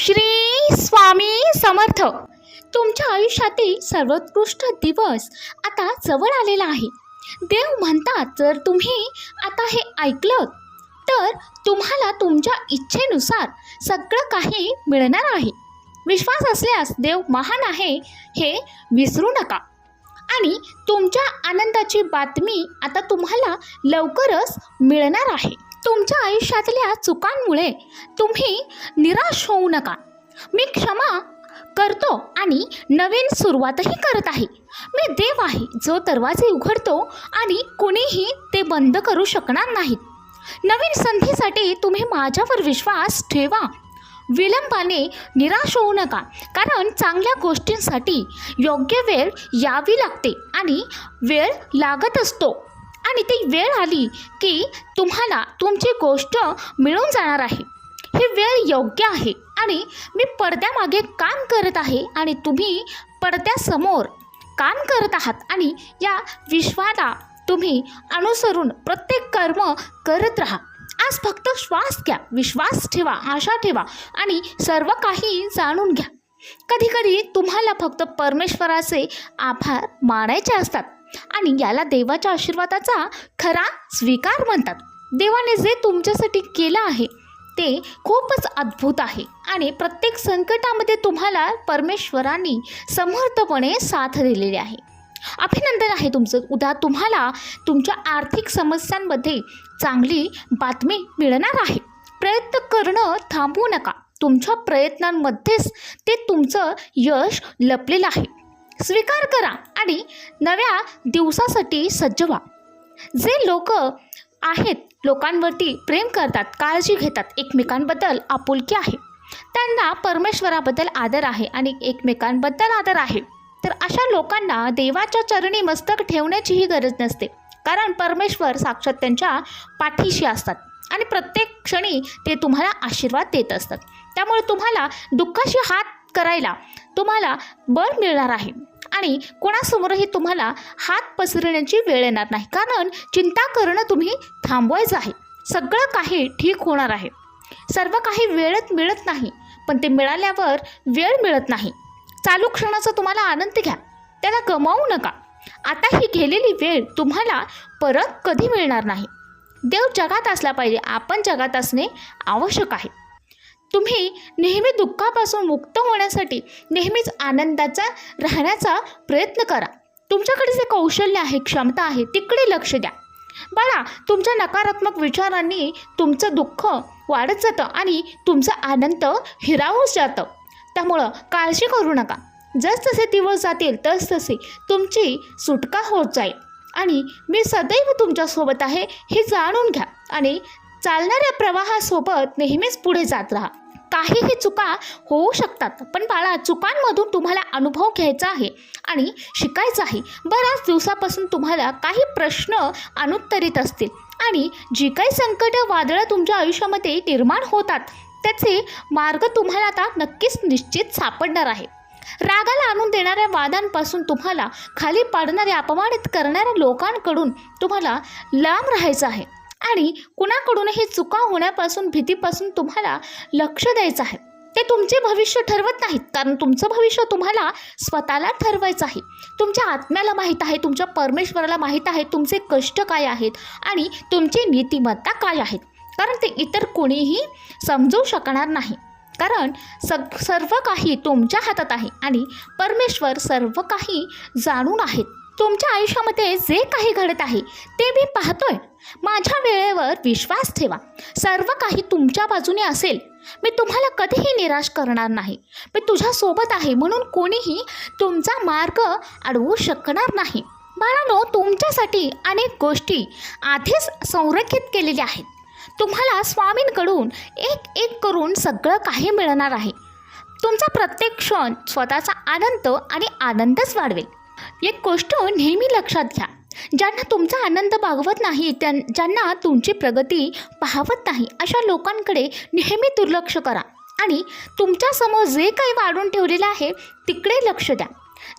श्री स्वामी समर्थ. तुमच्या आयुष्यातील सर्वोत्कृष्ट दिवस आता जवळ आलेला आहे. देव म्हणतात जर तुम्ही आता हे ऐकलं तर तुम्हाला तुमच्या इच्छेनुसार सगळं काही मिळणार आहे. विश्वास असल्यास देव महान आहे हे विसरू नका. आणि तुमच्या आनंदाची बातमी आता तुम्हाला लवकरच मिळणार आहे. तुमच्या आयुष्यातल्या चुकांमुळे तुम्ही निराश होऊ नका. मी क्षमा करतो आणि नवीन सुरुवातही करत आहे. मी देव आहे जो दरवाजे उघडतो आणि कुणीही ते बंद करू शकणार नाहीत. नवीन संधीसाठी तुम्ही माझ्यावर विश्वास ठेवा. विलंबाने निराश होऊ नका कारण चांगल्या गोष्टींसाठी योग्य वेळ यावी लागते आणि वेळ लागत असतो. आणि ती वेळ आली की तुम्हाला तुमची गोष्ट मिळून जाणार आहे. ही वेळ योग्य आहे आणि मी पडद्यामागे काम करत आहे आणि तुम्ही पडद्यासमोर काम करत आहात आणि या विश्वाला तुम्ही अनुसरून प्रत्येक कर्म करत राहा. आज फक्त श्वास घ्या विश्वास ठेवा आशा ठेवा आणि सर्व काही जाणून घ्या. कधीकधी तुम्हाला फक्त परमेश्वराचे आभार मानायचे असतात. आणि याला देवाच्या आशीर्वादाचा खरा स्वीकार म्हणतात. देवाने जे तुमच्यासाठी केलं आहे ते खूपच अद्भुत आहे आणि प्रत्येक संकटामध्ये तुम्हाला परमेश्वरांनी समर्थपणे साथ दिलेली आहे. अभिनंदन आहे तुमचं. उद्या तुम्हाला तुमच्या आर्थिक समस्यांमध्ये चांगली बातमी मिळणार आहे. प्रयत्न करणं थांबवू नका. तुमच्या प्रयत्नांमध्येच ते तुमचं यश लपलेलं आहे. स्वीकार करा आणि नव्या दिवसासाठी सज्ज व्हा. जे लोक आहेत लोकांवरती प्रेम करतात काळजी घेतात एकमेकांबद्दल आपुलकी आहे त्यांना परमेश्वराबद्दल आदर आहे आणि एकमेकांबद्दल आदर आहे. तर अशा लोकांना देवाच्या चरणी मस्तक ठेवण्याचीही गरज नसते कारण परमेश्वर साक्षात त्यांच्या पाठीशी असतात आणि प्रत्येक क्षणी ते तुम्हाला आशीर्वाद देत असतात. त्यामुळे तुम्हाला दुःखाशी हात करायला तुम्हाला बळ मिळणार आहे. आणि कोणासमोरही तुम्हाला हात पसरण्याची वेळ येणार नाही. कारण चिंता करणं तुम्ही थांबवायचं आहे. सगळं काही ठीक होणार आहे. सर्व काही वेळेत मिळत नाही. पण ते मिळाल्यावर वेळ मिळत नाही. चालू क्षणाचा तुम्हाला आनंद घ्या. त्याला गमावू नका. आता ही गेलेली वेळ तुम्हाला परत कधी मिळणार नाही? देव जगात असला पाहिजे. आपण जगात असणे आवश्यक आहे. तुम्ही नेहमी दुःखापासून मुक्त होण्यासाठी नेहमीच आनंदाचा राहण्याचा प्रयत्न करा. तुमच्याकडे जे कौशल्य आहे क्षमता आहे तिकडे लक्ष द्या. बाळा तुमच्या नकारात्मक विचारांनी तुमचं दुःख वाढत जातं आणि तुमचा आनंद हिरावून जातं. त्यामुळं काळजी करू नका. जसजसे दिवस जातील तसतसे तुमची सुटका होत जाईल. आणि मी सदैव तुमच्यासोबत आहे हे जाणून घ्या आणि चालणाऱ्या प्रवाहासोबत नेहमीच पुढे जात राहा. काहीही चुका होऊ शकतात पण बाळा चुकांमधून तुम्हाला अनुभव घ्यायचा आहे आणि शिकायचं आहे. बऱ्याच दिवसापासून तुम्हाला काही प्रश्न अनुत्तरित असतील आणि जी काही संकट वादळं तुमच्या आयुष्यामध्ये निर्माण होतात त्याचे मार्ग तुम्हाला आता नक्कीच निश्चित सापडणार आहे. रागाला आणून देणाऱ्या वादांपासून तुम्हाला खाली पाडणाऱ्या अपमानित करणाऱ्या लोकांकडून तुम्हाला लांब राहायचं आहे. आणि कुणाकडूनही चुका होण्यापासून भीतीपासून तुम्हाला लक्ष द्यायचं आहे? ते तुमचे भविष्य ठरवत नाहीत. कारण तुमचं भविष्य तुम्हाला स्वतःला ठरवायचं आहे. तुमच्या आत्म्याला माहीत आहे तुमच्या परमेश्वराला माहीत आहे तुमचे कष्ट काय आहेत आणि तुमची नीतिमत्ता काय आहेत. कारण ते इतर कोणीही समजू शकणार नाही. कारण सग सर्व काही तुमच्या हातात आहे आणि परमेश्वर सर्व काही जाणून आहेत. तुमच्या आयुष्यामध्ये जे काही घडत आहे ते मी पाहतोय. माझ्या वेळेवर विश्वास ठेवा. सर्व काही तुमच्या बाजूने असेल. मी तुम्हाला कधीही निराश करणार नाही. मी तुझ्यासोबत आहे म्हणून कोणीही तुमचा मार्ग अडवू शकणार नाही. बाळानो तुमच्यासाठी अनेक गोष्टी आधीच संरेखित केलेल्या आहेत. तुम्हाला स्वामींकडून एक एक करून सगळं काही मिळणार आहे. तुमचा प्रत्येक क्षण स्वतःचा आनंद आणि आनंदच वाढवेल. एक गोष्ट नेहमी लक्षात घ्या. ज्यांना तुमचा आनंद बागवत नाही त्यां ज्यांना तुमची प्रगती पाहवत नाही अशा लोकांकडे नेहमी दुर्लक्ष करा. आणि तुमच्यासमोर जे काही वाढून ठेवलेलं आहे तिकडे लक्ष द्या.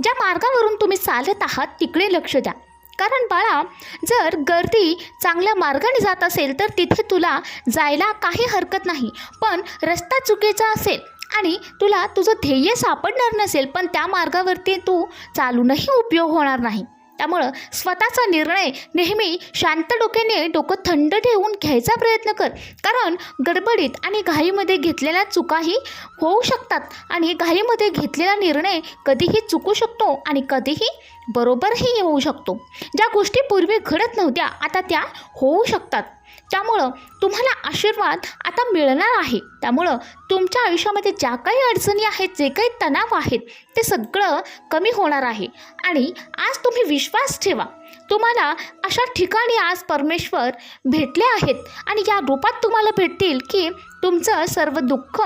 ज्या मार्गावरून तुम्ही चालत आहात तिकडे लक्ष द्या. कारण बाळा जर गर्दी चांगल्या मार्गाने जात असेल तर तिथे तुला जायला काही हरकत नाही. पण रस्ता चुकीचा असेल आणि तुला तुझं ध्येय सापडणार नसेल पण त्या मार्गावरती तू चालूनही उपयोग होणार नाही. त्यामुळं स्वतःचा निर्णय नेहमी शांत डोक्याने डोकं थंड ठेवून घ्यायचा प्रयत्न कर. कारण गडबडीत आणि घाईमध्ये घेतलेल्या चुकाही होऊ शकतात आणि घाईमध्ये घेतलेला निर्णय कधीही चुकू शकतो आणि कधीही बरोबरही होऊ शकतो. ज्या गोष्टी पूर्वी घडत नव्हत्या आता त्या होऊ शकतात. त्यामुळं तुम्हाला आशीर्वाद आता मिळणार आहे. त्यामुळं तुमच्या आयुष्यामध्ये ज्या काही अडचणी आहेत जे काही तणाव आहेत ते सगळं कमी होणार आहे. आणि आज तुम्ही विश्वास ठेवा. तुम्हाला अशा ठिकाणी आज परमेश्वर भेटले आहेत आणि या रूपात तुम्हाला भेटतील की तुमचं सर्व दुःख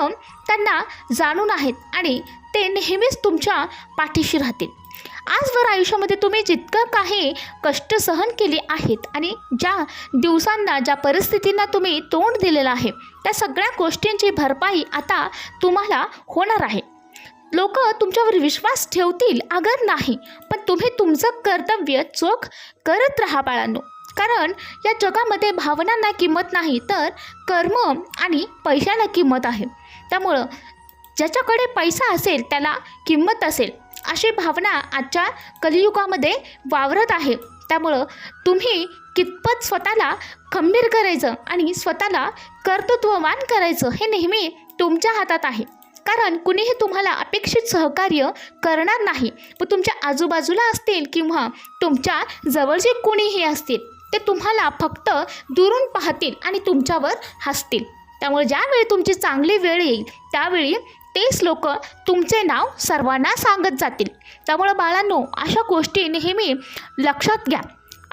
त्यांना जाणून आहेत आणि ते नेहमीच तुमच्या पाठीशी राहतील. आजवर आयुष्यामध्ये तुम्ही जितकं काही कष्ट सहन केले आहेत आणि ज्या दिवसांना ज्या परिस्थितींना तुम्ही तोंड दिलेलं आहे त्या सगळ्या गोष्टींची भरपाई आता तुम्हाला होणार आहे. लोक तुमच्यावर विश्वास ठेवतील अगर नाही पण तुम्ही तुमचं कर्तव्य चोख करत राहा बाळांनो. कारण या जगामध्ये भावनांना किंमत नाही तर कर्म आणि पैशाला किंमत आहे. त्यामुळं ज्याच्याकडे पैसा असेल त्याला किंमत असेल. अशी भावना आजच्या कलियुगामध्ये वावरत आहे. त्यामुळं तुम्ही कितपत स्वतःला खंबीर करायचं आणि स्वतःला कर्तृत्ववान करायचं हे नेहमी तुमच्या हातात आहे. कारण कुणीही तुम्हाला अपेक्षित सहकार्य करणार नाही. व तुमच्या आजूबाजूला असतील किंवा तुमच्या जवळचे कुणीही असतील ते तुम्हाला फक्त दुरून पाहतील आणि तुमच्यावर हसतील. त्यामुळे ज्यावेळी तुमची चांगली वेळ येईल त्यावेळी तेच लोक तुमचे नाव सर्वांना सांगत जातील. त्यामुळं बाळांनो अशा गोष्टी नेहमी लक्षात घ्या.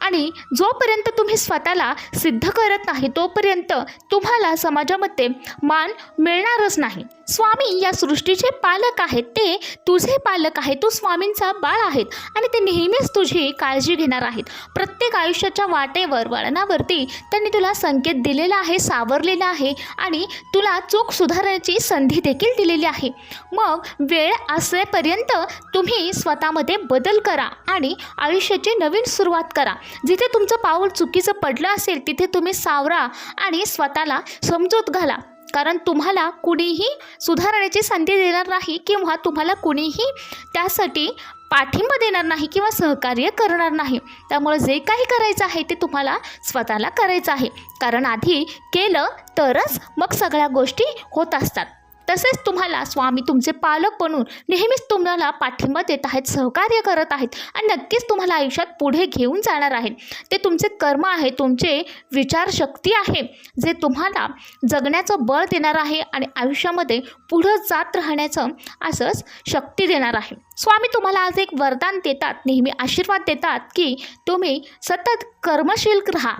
आणि जोपर्यंत तुम्ही स्वतःला सिद्ध करत नाही तोपर्यंत तुम्हाला समाजामध्ये मान मिळणारच नाही. स्वामी या सृष्टीचे पालक आहेत. ते तुझे पालक आहेत. तू स्वामींचा बाळ आहेत. आणि ते नेहमीच तुझी काळजी घेणार आहेत. प्रत्येक आयुष्याच्या वाटेवर वळणावरती त्यांनी तुला संकेत दिलेला आहे सावरलेला आहे आणि तुला चूक सुधारण्याची संधी देखील दिलेली आहे. मग वेळ असेपर्यंत तुम्ही स्वतःमध्ये बदल करा आणि आयुष्याची नवीन सुरुवात करा. जिथे तुमचं पाऊल चुकीचं पडलं असेल तिथे तुम्ही सावरा आणि स्वतःला समजूत घाला. कारण तुम्हाला कुणीही सुधारण्याची संधी देणार नाही किंवा तुम्हाला कुणीही त्यासाठी पाठिंबा देणार नाही किंवा सहकार्य करणार नाही. त्यामुळे जे काही करायचं आहे ते तुम्हाला स्वतःला करायचं आहे. कारण आधी केलं तरच मग सगळ्या गोष्टी होत असतात. तसेच तुम्हाला स्वामी तुमचे पालक बनून नेहमीच तुम्हाला पाठिंबा देत आहेत सहकार्य करत आहेत आणि नक्कीच तुम्हाला आयुष्यात पुढे घेऊन जाणार आहेत. ते तुमचे कर्म आहे तुमचे विचारशक्ती आहे जे तुम्हाला जगण्याचं बळ देणार आहे आणि आयुष्यामध्ये पुढं जात राहण्याचं असंच शक्ती देणार आहे. स्वामी तुम्हाला आज एक वरदान देतात नेहमी आशीर्वाद देतात की तुम्ही सतत कर्मशील राहा.